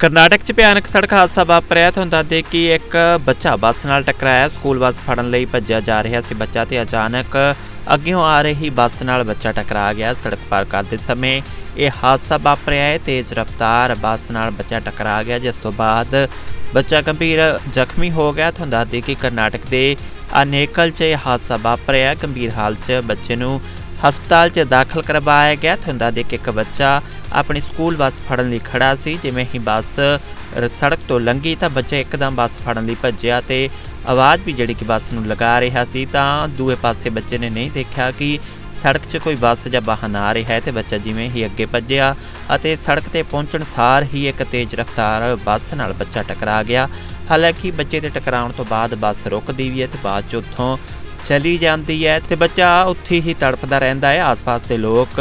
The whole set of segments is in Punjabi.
ਕਰਨਾਟਕ 'ਚ ਭਿਆਨਕ ਸੜਕ ਹਾਦਸਾ ਵਾਪਰਿਆ ਤੁਹਾਨੂੰ ਦੱਸ ਦੇ ਕਿ ਇੱਕ ਬੱਚਾ ਬੱਸ ਨਾਲ ਟਕਰਾਇਆ, ਸਕੂਲ ਬੱਸ ਫੜਨ ਲਈ ਭੱਜਿਆ ਜਾ ਰਿਹਾ ਸੀ। ਬੱਚਾ ਤੇ ਅਚਾਨਕ ਅੱਗਿਓਂ ਆ ਰਹੀ ਬੱਸ ਨਾਲ ਬੱਚਾ ਟਕਰਾ ਗਿਆ। ਸੜਕ ਪਾਰ ਕਰਦੇ ਸਮੇਂ ਇਹ ਹਾਦਸਾ ਵਾਪਰਿਆ ਹੈ। ਤੇਜ਼ ਰਫ਼ਤਾਰ ਬੱਸ ਨਾਲ ਬੱਚਾ ਟਕਰਾ ਗਿਆ, ਜਿਸ ਤੋਂ ਬਾਅਦ ਬੱਚਾ ਗੰਭੀਰ ਜ਼ਖਮੀ ਹੋ ਗਿਆ। ਤੁਹਾਨੂੰ ਦੱਸ ਦੇ ਕਿ ਕਰਨਾਟਕ ਦੇ ਅਨੇਕਲ 'ਚ ਇਹ ਹਾਦਸਾ ਵਾਪਰਿਆ ਗੰਭੀਰ ਹਾਲਤ 'ਚ ਬੱਚੇ ਨੂੰ ਹਸਪਤਾਲ 'ਚ ਦਾਖਲ ਕਰਵਾਇਆ ਗਿਆ। ਤੁਹਾਨੂੰ ਦੱਸ ਦੇ ਕਿ ਇੱਕ ਬੱਚਾ ਆਪਣੀ ਸਕੂਲ ਬੱਸ ਫੜਨ ਲਈ ਖੜਾ ਸੀ। ਜਿਵੇਂ ਹੀ ਬੱਸ ਸੜਕ ਤੋਂ ਲੰਘੀ ਤਾਂ ਬੱਚਾ ਇੱਕਦਮ ਬੱਸ ਫੜਨ ਲਈ ਭੱਜਿਆ ਤੇ ਆਵਾਜ਼ ਵੀ ਜਿਹੜੀ ਕਿ ਬੱਸ ਨੂੰ ਲਗਾ ਰਿਹਾ ਸੀ ਤਾਂ ਦੂਏ ਪਾਸੇ ਬੱਚੇ ਨੇ ਨਹੀਂ ਦੇਖਿਆ ਕਿ ਸੜਕ 'ਚ ਕੋਈ ਬੱਸ ਜਾਂ ਵਾਹਨ ਆ ਰਿਹਾ ਹੈ ਤੇ ਬੱਚਾ ਜਿਵੇਂ ਹੀ ਅੱਗੇ ਭੱਜਿਆ ਅਤੇ ਸੜਕ ਤੇ ਪਹੁੰਚਣ ਸਾਰ ਹੀ ਇੱਕ ਤੇਜ਼ ਰਫ਼ਤਾਰ ਬੱਸ ਨਾਲ ਬੱਚਾ ਟਕਰਾ ਗਿਆ। ਹਾਲਾਂਕਿ ਬੱਚੇ ਦੇ ਟਕਰਾਉਣ ਤੋਂ ਬਾਅਦ ਬੱਸ ਰੁਕਦੀ ਵੀ ਹੈ ਤੇ ਬਾਅਦ 'ਚ ਉੱਥੋਂ ਚਲੀ ਜਾਂਦੀ ਹੈ ਤੇ ਬੱਚਾ ਉੱਥੇ ਹੀ ਤੜਫਦਾ ਰਹਿੰਦਾ ਹੈ, ਆਸ-ਪਾਸ ਦੇ ਲੋਕ।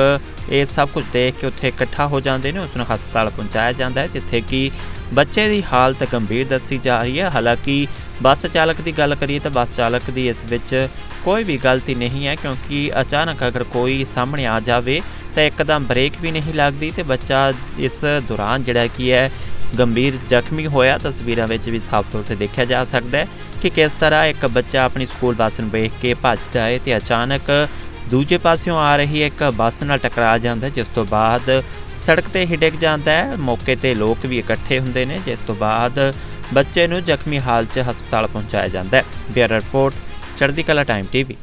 ਇਹ ਸਭ ਕੁਝ ਦੇਖ ਕੇ ਉੱਥੇ ਇਕੱਠਾ ਹੋ ਜਾਂਦੇ ਨੇ, ਉਸ ਨੂੰ ਹਸਪਤਾਲ ਪਹੁੰਚਾਇਆ ਜਾਂਦਾ ਹੈ, ਜਿੱਥੇ ਕਿ ਬੱਚੇ ਦੀ ਹਾਲਤ ਗੰਭੀਰ ਦੱਸੀ ਜਾ ਰਹੀ ਹੈ। ਹਾਲਾਂਕਿ ਬੱਸ ਚਾਲਕ ਦੀ ਗੱਲ ਕਰੀਏ ਤਾਂ ਬੱਸ ਚਾਲਕ ਦੀ ਇਸ ਵਿੱਚ ਕੋਈ ਵੀ ਗਲਤੀ ਨਹੀਂ ਹੈ, ਕਿਉਂਕਿ ਅਚਾਨਕ ਅਗਰ ਕੋਈ ਸਾਹਮਣੇ ਆ ਜਾਵੇ ਤਾਂ ਇੱਕਦਮ ਬ੍ਰੇਕ ਵੀ ਨਹੀਂ ਲੱਗਦੀ ਤੇ ਬੱਚਾ ਇਸ ਦੌਰਾਨ ਜਿਹੜਾ ਕੀ ਹੈ ਗੰਭੀਰ ਜ਼ਖਮੀ ਹੋਇਆ। ਤਸਵੀਰਾਂ ਵਿੱਚ ਵੀ ਸਾਫ਼ ਤੌਰ ਤੇ ਦੇਖਿਆ ਜਾ ਸਕਦਾ ਹੈ ਕਿ ਕਿਸ ਤਰ੍ਹਾਂ ਇੱਕ ਬੱਚਾ ਆਪਣੀ ਸਕੂਲ ਬੱਸ ਨੂੰ ਵੇਖ ਕੇ ਭੱਜਦਾ ਹੈ ਤੇ ਅਚਾਨਕ ਦੂਜੇ ਪਾਸਿਓਂ ਆ ਰਹੀ ਇੱਕ ਬੱਸ ਨਾਲ ਟਕਰਾ ਜਾਂਦਾ ਜਿਸ ਤੋਂ ਬਾਅਦ ਸੜਕ ਤੇ ਹੀ ਡਿੱਗ ਜਾਂਦਾ ਹੈ। ਮੌਕੇ ਤੇ ਲੋਕ ਵੀ ਇਕੱਠੇ ਹੁੰਦੇ ਨੇ, ਜਿਸ ਤੋਂ ਬਾਅਦ ਬੱਚੇ ਨੂੰ ਜ਼ਖਮੀ ਹਾਲਤ 'ਚ ਹਸਪਤਾਲ ਪਹੁੰਚਾਇਆ ਜਾਂਦਾ ਹੈ। ਬਿਊਰੋ ਰਿਪੋਰਟ, ਚੜ੍ਹਦੀ ਕਲਾ ਟਾਈਮ ਟੀਵੀ।